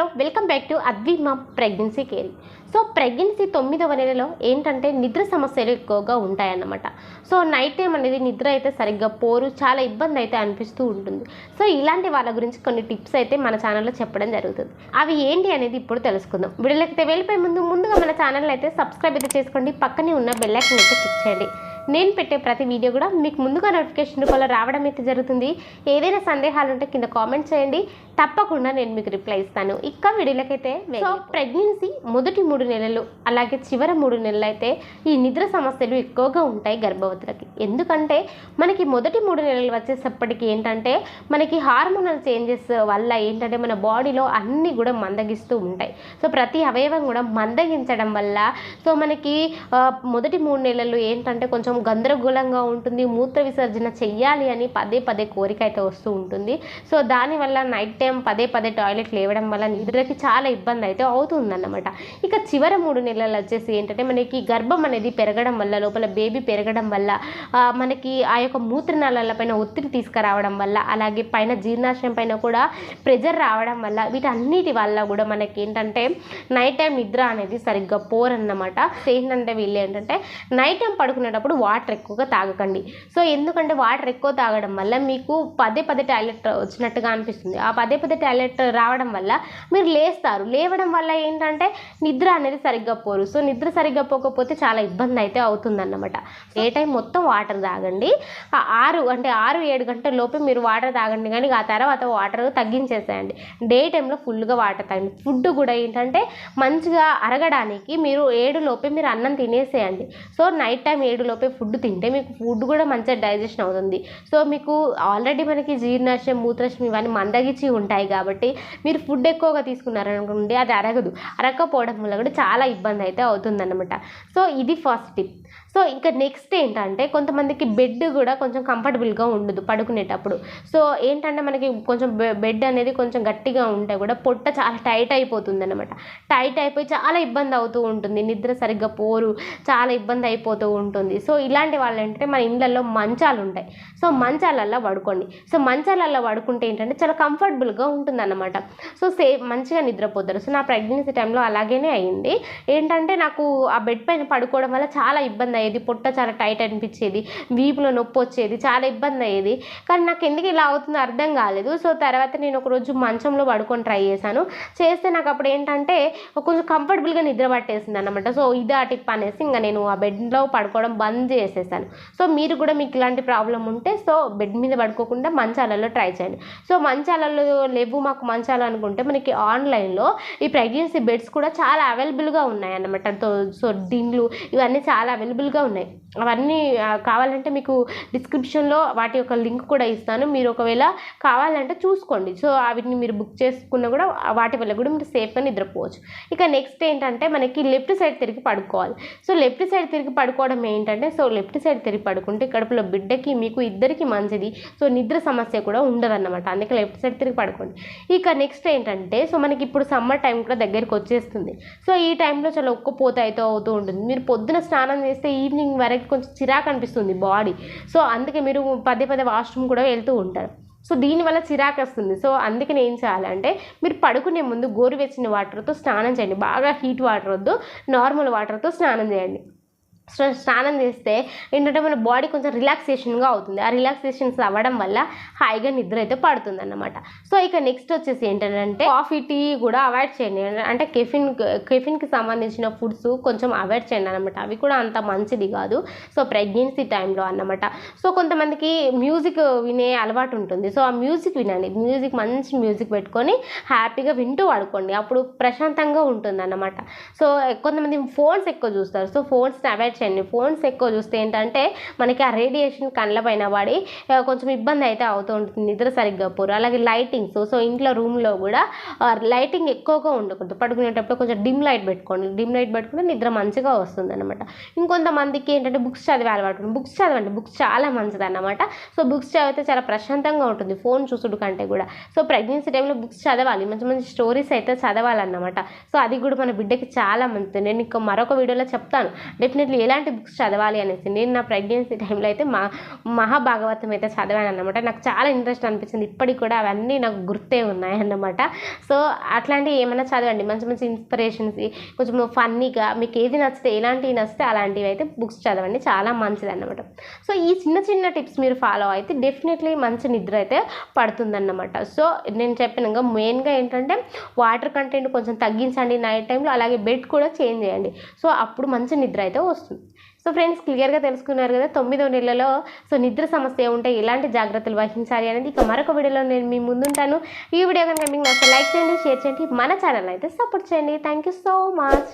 Hello welcome back to Advima pregnancy care. So pregnancy తొమ్మిదవ నెలలో ఏంటంటే నిద్ర సమస్యలు ఎక్కువగా ఉంటాయన్నమాట. సో నైట్ టైం అనేది నిద్ర అయితే సరిగ్గా పోరు చాలా ఇబ్బంది అయితే అనిపిస్తూ ఉంటుంది. సో ఇలాంటి వాళ్ళ గురించి కొన్ని టిప్స్ అయితే మన ఛానల్లో చెప్పడం జరుగుతుంది. అవి ఏంటి అనేది ఇప్పుడు తెలుసుకుందాం. వీడియోలైతే వెళ్ళిపోయే ముందు ముందుగా మన ఛానల్ అయితే సబ్స్క్రైబ్ అయితే చేసుకోండి. పక్కనే ఉన్న బెల్లైకన్ అయితే క్లిక్ చేయండి. నేను పెట్టే ప్రతి వీడియో కూడా మీకు ముందుగా నోటిఫికేషన్ రూపంలో రావడం అయితే జరుగుతుంది. ఏదైనా సందేహాలు ఉంటే కింద కామెంట్ చేయండి. తప్పకుండా నేను మీకు రిప్లై ఇస్తాను. ఇంకా వీడియోలకైతే సో ప్రెగ్నెన్సీ మొదటి మూడు నెలలు అలాగే చివరి మూడు నెలలు అయితే ఈ నిద్ర సమస్యలు ఎక్కువగా ఉంటాయి గర్భవతులకి. ఎందుకంటే మనకి మొదటి మూడు నెలలు వచ్చేసప్పటికి ఏంటంటే మనకి హార్మోనల్ చేంజెస్ వల్ల ఏంటంటే మన బాడీలో అన్నీ కూడా మందగిస్తూ ఉంటాయి. సో ప్రతి అవయవం కూడా మందగించడం వల్ల సో మనకి మొదటి మూడు నెలలు ఏంటంటే కొంచెం గందరగోళంగా ఉంటుంది మూత్ర విసర్జన చెయ్యాలి అని పదే పదే కోరిక అయితే వస్తూ ఉంటుంది. సో దానివల్ల నైట్ టైం పదే పదే టాయిలెట్ లేవడం వల్ల నిద్రకి చాలా ఇబ్బంది అయితే అవుతుందన్నమాట. ఇక చివరి మూడు నెలలు వచ్చేసి ఏంటంటే మనకి గర్భం అనేది పెరగడం వల్ల లోపల బేబీ పెరగడం వల్ల మనకి ఆ యొక్క మూత్రనాళాల పైన ఒత్తిడి తీసుకురావడం వల్ల అలాగే పైన జీర్ణాశయం పైన కూడా ప్రెజర్ రావడం వల్ల వీటన్నిటి వల్ల కూడా మనకి ఏంటంటే నైట్ టైం నిద్ర అనేది సరిగ్గా పోరన్నమాట. ఏంటంటే వీళ్ళు ఏంటంటే నైట్ టైం పడుకునేటప్పుడు వాటర్ ఎక్కువగా తాగకండి. సో ఎందుకంటే వాటర్ ఎక్కువ తాగడం వల్ల మీకు పదే పదే టాయిలెట్ వచ్చినట్టుగా అనిపిస్తుంది. ఆ పదే పదే టాయిలెట్ రావడం వల్ల మీరు లేస్తారు. లేవడం వల్ల ఏంటంటే నిద్ర అనేది సరిగ్గా పోరు. సో నిద్ర సరిగ్గా పోకపోతే చాలా ఇబ్బంది అయితే అవుతుందన్నమాట. ఏ టైం మొత్తం వాటర్ తాగండి. ఆరు అంటే ఆరు ఏడు గంటల లోపే మీరు వాటర్ తాగండి. కానీ ఆ తర్వాత వాటర్ తగ్గించేసేయండి. డే టైంలో ఫుల్గా వాటర్ తాగండి. ఫుడ్ కూడా ఏంటంటే మంచిగా అరగడానికి మీరు ఏడు లోపే మీరు అన్నం తినేసేయండి. సో నైట్ టైం ఏడు లోపే ఫుడ్ తింటే మీకు ఫుడ్ కూడా మంచిగా డైజెషన్ అవుతుంది. సో మీకు ఆల్రెడీ మనకి జీర్ణాశయం మూత్రాశయం ఇవన్నీ మందగించి ఉంటాయి కాబట్టి మీరు ఫుడ్ ఎక్కువగా తీసుకున్నారనుకోండి అది అరగదు. అరగకపోవడం వల్ల కూడా చాలా ఇబ్బంది అయితే అవుతుందన్నమాట. సో ఇది ఫస్ట్ టిప్. సో ఇంకా నెక్స్ట్ ఏంటంటే కొంతమందికి బెడ్ కూడా కొంచెం కంఫర్టబుల్గా ఉండదు పడుకునేటప్పుడు. సో ఏంటంటే మనకి కొంచెం బెడ్ అనేది కొంచెం గట్టిగా ఉంటే కూడా పొట్ట చాలా టైట్ అయిపోతుంది అనమాట టైట్ అయిపోయి చాలా ఇబ్బంది అవుతూ ఉంటుంది. నిద్ర సరిగ్గా పోరు చాలా ఇబ్బంది అయిపోతూ ఉంటుంది. సో ఇలాంటి వాళ్ళు ఏంటంటే మన ఇళ్ళల్లో మంచాలు ఉంటాయి. సో మంచాలల్లో పడుకోండి. సో మంచాలల్లో పడుకుంటే ఏంటంటే చాలా కంఫర్టబుల్గా ఉంటుంది అనమాట సో సేఫ్ మంచిగా నిద్రపోతారు. సో నా ప్రెగ్నెన్సీ టైంలో అలాగనే అయింది. ఏంటంటే నాకు ఆ బెడ్ పైన పడుకోవడం వల్ల చాలా ఇబ్బంది అయ్యేది పొట్ట చాలా టైట్ అనిపించేది వీపులో నొప్పి వచ్చేది చాలా ఇబ్బంది అయ్యేది. కానీ నాకు ఎందుకు ఇలా అవుతుందో అర్థం కాలేదు. సో తర్వాత నేను ఒక రోజు మంచంలో పడుకొని ట్రై చేశాను. చేస్తే నాకు అప్పుడు ఏంటంటే కొంచెం కంఫర్టబుల్గా నిద్ర పట్టేసింది అనమాట సో ఇది ఆ టిప్ అనేసి ఇంకా నేను ఆ బెడ్లో పడుకోవడం బంద్ చేసేసాను. సో మీరు కూడా మీకు ఇలాంటి ప్రాబ్లం ఉంటే సో బెడ్ మీద పడుకోకుండా మంచాలలో ట్రై చేయండి. సో మంచాలలో లేవు మాకు మంచాలు అనుకుంటే మనకి ఆన్లైన్లో ఈ ప్రెగ్నెన్సీ బెడ్స్ కూడా చాలా అవైలబుల్గా ఉన్నాయి అన్నమాట సో దిండ్లు ఇవన్నీ చాలా అవైలబుల్గా ఉన్నాయి. అవన్నీ కావాలంటే మీకు డిస్క్రిప్షన్లో వాటి యొక్క లింక్ కూడా ఇస్తాను. మీరు ఒకవేళ కావాలంటే చూసుకోండి. సో వాటిని మీరు బుక్ చేసుకున్నా కూడా వాటి వల్ల కూడా మీరు సేఫ్గా నిద్రపోవచ్చు. ఇక నెక్స్ట్ ఏంటంటే మనకి లెఫ్ట్ సైడ్ తిరిగి పడుకోవాలి. సో లెఫ్ట్ సైడ్ తిరిగి పడుకోవడం ఏంటంటే సో లెఫ్ట్ సైడ్ తిరిగి పడుకుంటే కడుపులో బిడ్డకి మీకు ఇద్దరికి మంచిది. సో నిద్ర సమస్య కూడా ఉండదన్నమాట. అందుకే లెఫ్ట్ సైడ్ తిరిగి పడుకోండి. ఇక నెక్స్ట్ ఏంటంటే సో మనకి ఇప్పుడు సమ్మర్ టైం కూడా దగ్గరికి వచ్చేస్తుంది. సో ఈ టైంలో చాలా ఒక్కపోత అయితే అవుతూ ఉంటుంది. మీరు పొద్దున స్నానం చేస్తే ఈవినింగ్ వరకు కొంచెం చిరాకు అనిపిస్తుంది బాడీ. సో అందుకే మీరు పదే పదే వాష్రూమ్ కూడా వెళ్తూ ఉంటారు. సో దీనివల్ల చిరాకు వస్తుంది. సో అందుకని ఏం చేయాలంటే మీరు పడుకునే ముందు గోరువెచ్చని వాటర్తో స్నానం చేయండి. బాగా హీట్ వాటర్ వద్దు నార్మల్ వాటర్తో స్నానం చేయండి. స్నానం చేస్తే ఏంటంటే మన బాడీ కొంచెం రిలాక్సేషన్గా అవుతుంది. ఆ రిలాక్సేషన్స్ అవ్వడం వల్ల హాయిగా నిద్ర అయితే పడుతుంది అన్నమాట సో ఇక నెక్స్ట్ వచ్చేసి ఏంటంటే కాఫీ టీ కూడా అవాయిడ్ చేయండి. అంటే కెఫిన్ కెఫిన్కి సంబంధించిన ఫుడ్స్ కొంచెం అవాయిడ్ చేయండి అనమాట అవి కూడా అంత మంచిది కాదు. సో ప్రెగ్నెన్సీ టైంలో అన్నమాట. సో కొంతమందికి మ్యూజిక్ వినే అలవాటు ఉంటుంది. సో ఆ మ్యూజిక్ వినండి. మ్యూజిక్ మంచి మ్యూజిక్ పెట్టుకొని హ్యాపీగా వింటూ పడుకోండి. అప్పుడు ప్రశాంతంగా ఉంటుంది అన్నమాట సో కొంతమంది ఫోన్స్ ఎక్కువ చూస్తారు. సో ఫోన్స్ని అవాయిడ్ చేయండి ఫోన్స్ ఎక్కువ చూస్తే ఏంటంటే మనకి ఆ రేడియేషన్ కళ్ళ పైన పడి కొంచెం ఇబ్బంది అయితే అవుతూ ఉంటుంది నిద్ర సరిగ్గా పోరు. అలాగే లైటింగ్స్ సో ఇంట్లో రూమ్లో కూడా లైటింగ్ ఎక్కువగా ఉండకూడదు. పడుకునేటప్పుడు కొంచెం డిమ్ లైట్ పెట్టుకోండి. డిమ్ లైట్ పెట్టుకుంటే నిద్ర మంచిగా వస్తుంది అనమాట ఇంకొంతమందికి ఏంటంటే బుక్స్ చదివే అలవాటు బుక్స్ చదవండి. బుక్స్ చాలా మంచిది అన్నమాట సో బుక్స్ చదివితే చాలా ప్రశాంతంగా ఉంటుంది ఫోన్ చూసుడు కంటే కూడా. సో ప్రెగ్నెన్సీ టైంలో బుక్స్ చదవాలి. మంచి మంచి స్టోరీస్ అయితే చదవాలన్నమాట. సో అది కూడా మన బిడ్డకి చాలా మంచిది. నేను ఇంకా మరొక వీడియోలో చెప్తాను. డెఫినెట్లీ ఎలాంటి బుక్స్ చదవాలి అనేసి నేను నా ప్రెగ్నెన్సీ టైంలో అయితే మా మహాభాగవతం అయితే చదివాను అన్నమాట. నాకు చాలా ఇంట్రెస్ట్ అనిపించింది. ఇప్పటికి కూడా అవన్నీ నాకు గుర్తే ఉన్నాయి అన్నమాట సో అట్లాంటివి ఏమైనా చదవండి. మంచి మంచి ఇన్స్పిరేషన్స్ కొంచెం ఫన్నీగా మీకు ఏది నచ్చితే ఎలాంటివి నచ్చితే అలాంటివి అయితే బుక్స్ చదవండి. చాలా మంచిది అన్నమాట సో ఈ చిన్న చిన్న టిప్స్ మీరు ఫాలో అయితే డెఫినెట్లీ మంచి నిద్ర అయితే పడుతుందన్నమాట. సో నేను చెప్పినాక మెయిన్గా ఏంటంటే వాటర్ కంటెంట్ కొంచెం తగ్గించండి నైట్ టైంలో అలాగే బెడ్ కూడా చేంజ్ చేయండి. సో అప్పుడు మంచి నిద్ర అయితే వస్తుంది. సో ఫ్రెండ్స్ క్లియర్గా తెలుసుకున్నారు కదా తొమ్మిదో నెలలో సో నిద్ర సమస్య ఉంటే ఎలాంటి జాగ్రత్తలు వహించాలి అనేది. ఇక మరొక వీడియోలో నేను మీ ముందుంటాను. ఈ వీడియో కనుక మీకు నచ్చితే లైక్ చేయండి షేర్ చేయండి. మన ఛానల్ అయితే సపోర్ట్ చేయండి. Thank you so much